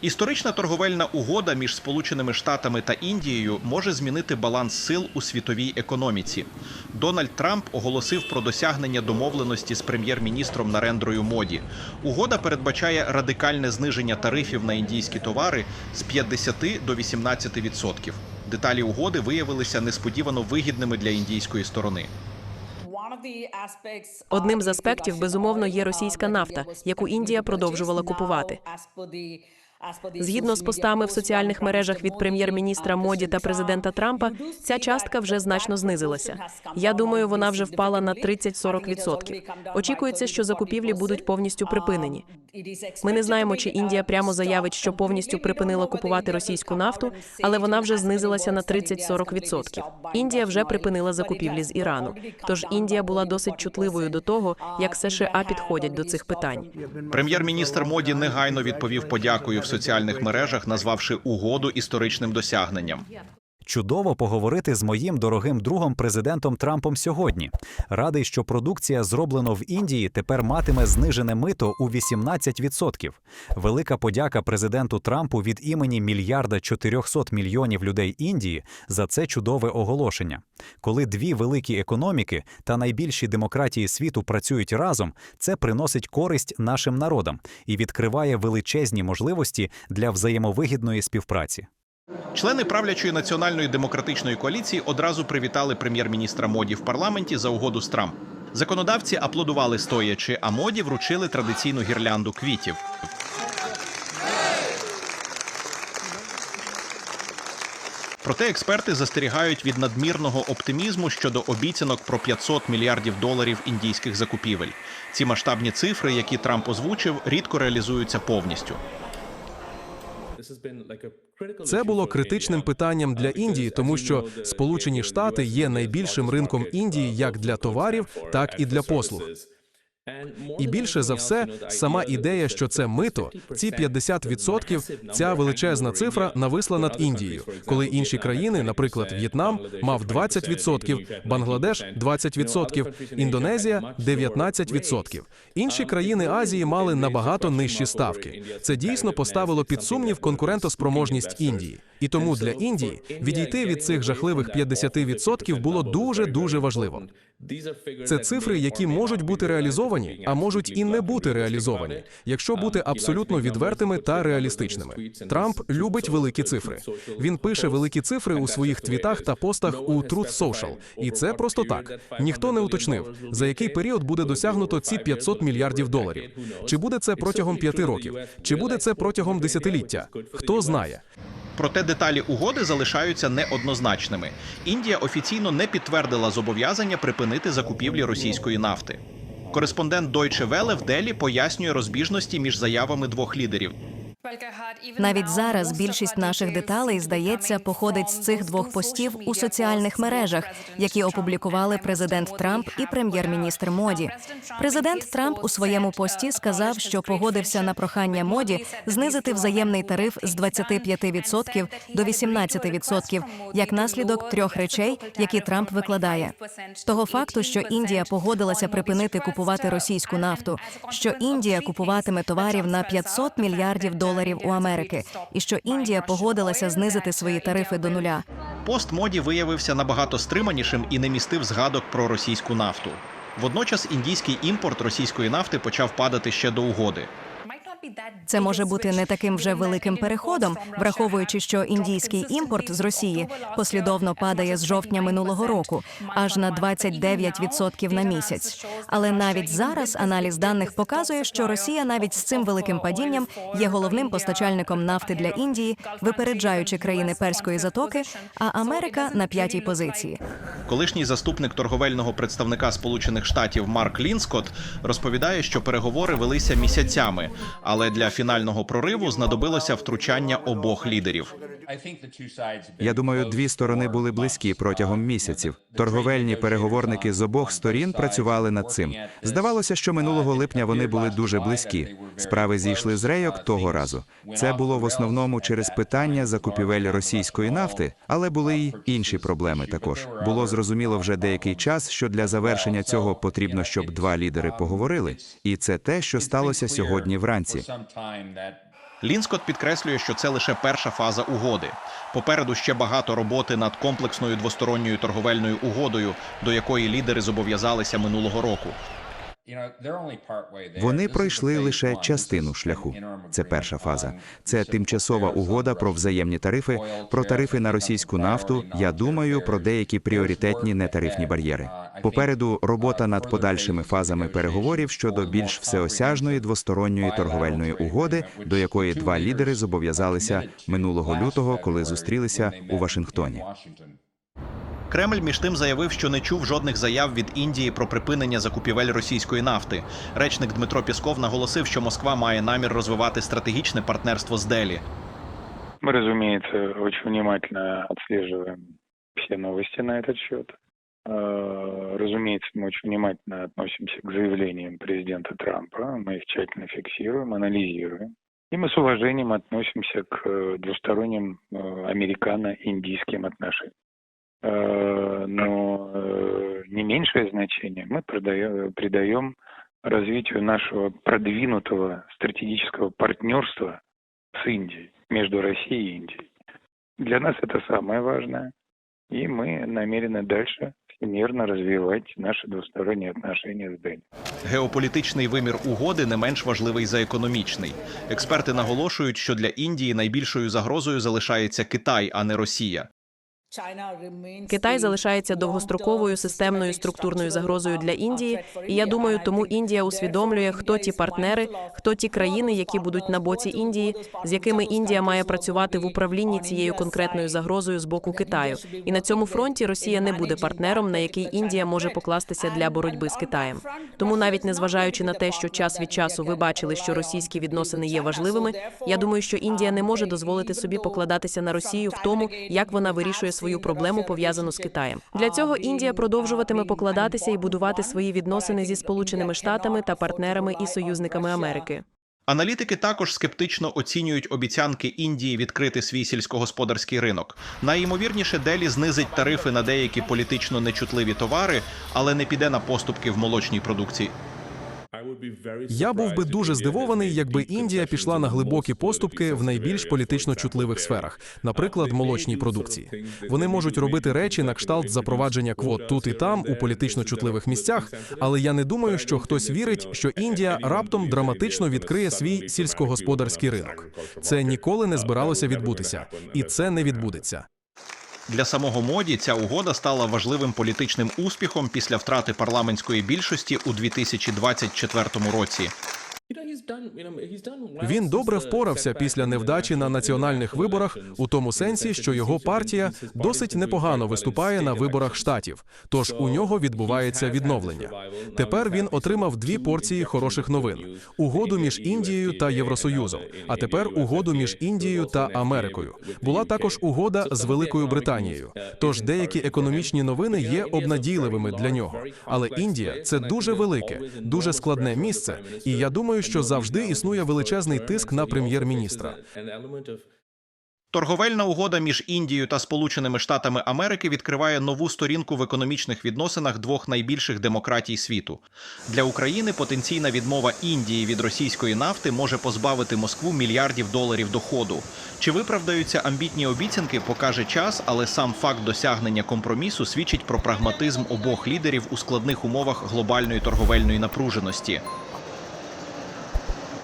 Історична торговельна угода між Сполученими Штатами та Індією може змінити баланс сил у світовій економіці. Дональд Трамп оголосив про досягнення домовленості з прем'єр-міністром Нарендрою Моді. Угода передбачає радикальне зниження тарифів на індійські товари з 50 до 18 відсотків. Деталі угоди виявилися несподівано вигідними для індійської сторони. Одним з аспектів, безумовно, є російська нафта, яку Індія продовжувала купувати. Згідно з постами в соціальних мережах від прем'єр-міністра Моді та президента Трампа, ця частка вже значно знизилася. Я думаю, вона вже впала на 30-40%. Очікується, що закупівлі будуть повністю припинені. Ми не знаємо, чи Індія прямо заявить, що повністю припинила купувати російську нафту, але вона вже знизилася на 30-40%. Індія вже припинила закупівлі з Ірану. Тож Індія була досить чутливою до того, як США підходять до цих питань. Прем'єр-міністр Моді негайно відповів подякою соціальних мережах, назвавши угоду історичним досягненням. Чудово поговорити з моїм дорогим другом президентом Трампом сьогодні. Радий, що продукція, зроблена в Індії, тепер матиме знижене мито у 18%. Велика подяка президенту Трампу від імені мільярда 400 мільйонів людей Індії за це чудове оголошення. Коли дві великі економіки та найбільші демократії світу працюють разом, це приносить користь нашим народам і відкриває величезні можливості для взаємовигідної співпраці. Члени правлячої національної демократичної коаліції одразу привітали прем'єр-міністра Моді в парламенті за угоду з Трамп. Законодавці аплодували стоячи, а моді вручили традиційну гірлянду квітів. Проте експерти застерігають від надмірного оптимізму щодо обіцянок про 500 мільярдів доларів індійських закупівель. Ці масштабні цифри, які Трамп озвучив, рідко реалізуються повністю. Це було критичним питанням для Індії, тому що Сполучені Штати є найбільшим ринком Індії як для товарів, так і для послуг. І більше за все, сама ідея, що це мито, ці 50%, ця величезна цифра нависла над Індією, коли інші країни, наприклад, В'єтнам, мав 20%, Бангладеш 20%, Індонезія 19%. Інші країни Азії мали набагато нижчі ставки. Це дійсно поставило під сумнів конкурентоспроможність Індії. І тому для Індії відійти від цих жахливих 50% було дуже дуже важливо. Це цифри, які можуть бути реалізовані, а можуть і не бути реалізовані, якщо бути абсолютно відвертими та реалістичними. Трамп любить великі цифри. Він пише великі цифри у своїх твітах та постах у Truth Social. І це просто так. Ніхто не уточнив, за який період буде досягнуто ці 500 мільярдів доларів. Чи буде це протягом п'яти років, чи буде це протягом десятиліття? Хто знає? Проте деталі угоди залишаються неоднозначними. Індія офіційно не підтвердила зобов'язання припинити закупівлі російської нафти. Кореспондент Deutsche Welle в Делі пояснює розбіжності між заявами двох лідерів. Навіть зараз більшість наших деталей, здається, походить з цих двох постів у соціальних мережах, які опублікували президент Трамп і прем'єр-міністр Моді. Президент Трамп у своєму пості сказав, що погодився на прохання моді знизити взаємний тариф з 25% до 18% як наслідок трьох речей, які Трамп викладає. Того факту, що Індія погодилася припинити купувати російську нафту, що Індія купуватиме товарів на 500 мільярдів доларів у Америки, і що Індія погодилася знизити свої тарифи до нуля. Пост моді виявився набагато стриманішим і не містив згадок про російську нафту. Водночас індійський імпорт російської нафти почав падати ще до угоди. Це може бути не таким вже великим переходом, враховуючи, що індійський імпорт з Росії послідовно падає з жовтня минулого року, аж на 29% на місяць. Але навіть зараз аналіз даних показує, що Росія навіть з цим великим падінням є головним постачальником нафти для Індії, випереджаючи країни перської затоки, а Америка на п'ятій позиції. Колишній заступник торговельного представника Сполучених Штатів Марк Лінскотт розповідає, що переговори велися місяцями, але для фінального прориву знадобилося втручання обох лідерів. Я думаю, дві сторони були близькі протягом місяців. Торговельні переговорники з обох сторін працювали над цим. Здавалося, що минулого липня вони були дуже близькі. Справи зійшли з рейок того разу. Це було в основному через питання закупівель російської нафти, але були й інші проблеми. Також було зрозуміло вже деякий час, що для завершення цього потрібно, щоб два лідери поговорили, і це те, що сталося сьогодні вранці. Лінскот підкреслює, що це лише перша фаза угоди. Попереду ще багато роботи над комплексною двосторонньою торговельною угодою, до якої лідери зобов'язалися минулого року. Вони пройшли лише частину шляху. Це перша фаза. Це тимчасова угода про взаємні тарифи, про тарифи на російську нафту. Я думаю про деякі пріоритетні нетарифні бар'єри. Попереду робота над подальшими фазами переговорів щодо більш всеосяжної двосторонньої торговельної угоди, до якої два лідери зобов'язалися минулого лютого, коли зустрілися у Вашингтоні. Кремль між тим заявив, що не чув жодних заяв від Індії про припинення закупівель російської нафти. Речник Дмитро Пісков наголосив, що Москва має намір розвивати стратегічне партнерство з Делі. Мы, разумеется, очень внимательно отслеживаем все новости на этот счет. Э, Разумеется, мы очень внимательно относимся к заявлениям президента Трампа. Мы их тщательно фиксируем, анализируем. И мы с уважением относимся к э, двусторонним э, американо-индийским отношениям. Но не меньшее значение мы придаем развитию нашего продвинутого стратегического партнерства с Индией, между Россией и Индией. Для нас это самое важное, и мы намерены дальше всемирно розвивати наші двосторонні отношения з день. Геополітичний вимір угоди не менш важливий за економічний. Експерти наголошують, що для Індії найбільшою загрозою залишається Китай, а не Росія. Китай залишається довгостроковою системною структурною загрозою для Індії, і я думаю, тому Індія усвідомлює, хто ті партнери, хто ті країни, які будуть на боці Індії, з якими Індія має працювати в управлінні цією конкретною загрозою з боку Китаю. І на цьому фронті Росія не буде партнером, на який Індія може покластися для боротьби з Китаєм. Тому навіть незважаючи на те, що час від часу ви бачили, що російські відносини є важливими, я думаю, що Індія не може дозволити собі покладатися на Росію в тому, як вона вирішує свою проблему пов'язану з Китаєм. Для цього Індія продовжуватиме покладатися і будувати свої відносини зі Сполученими Штатами та партнерами і союзниками Америки. Аналітики також скептично оцінюють обіцянки Індії відкрити свій сільськогосподарський ринок. Найімовірніше, Делі знизить тарифи на деякі політично нечутливі товари, але не піде на поступки в молочній продукції. Я був би дуже здивований, якби Індія пішла на глибокі поступки в найбільш політично чутливих сферах, наприклад, молочній продукції. Вони можуть робити речі на кшталт запровадження квот тут і там у політично чутливих місцях. Але я не думаю, що хтось вірить, що Індія раптом драматично відкриє свій сільськогосподарський ринок. Це ніколи не збиралося відбутися, і це не відбудеться. Для самого моді ця угода стала важливим політичним успіхом після втрати парламентської більшості у 2024 році. Він добре впорався після невдачі на національних виборах у тому сенсі, що його партія досить непогано виступає на виборах штатів. Тож у нього відбувається відновлення. Тепер він отримав дві порції хороших новин: угоду між Індією та Євросоюзом. А тепер угоду між Індією та Америкою. Була також угода з Великою Британією. Тож деякі економічні новини є обнадійливими для нього. Але Індія це дуже велике, дуже складне місце, і я думаю, що завжди існує величезний тиск на прем'єр-міністра. Торговельна угода між Індією та Сполученими Штатами Америки відкриває нову сторінку в економічних відносинах двох найбільших демократій світу. Для України потенційна відмова Індії від російської нафти може позбавити Москву мільярдів доларів доходу. Чи виправдаються амбітні обіцянки, покаже час, але сам факт досягнення компромісу свідчить про прагматизм обох лідерів у складних умовах глобальної торговельної напруженості.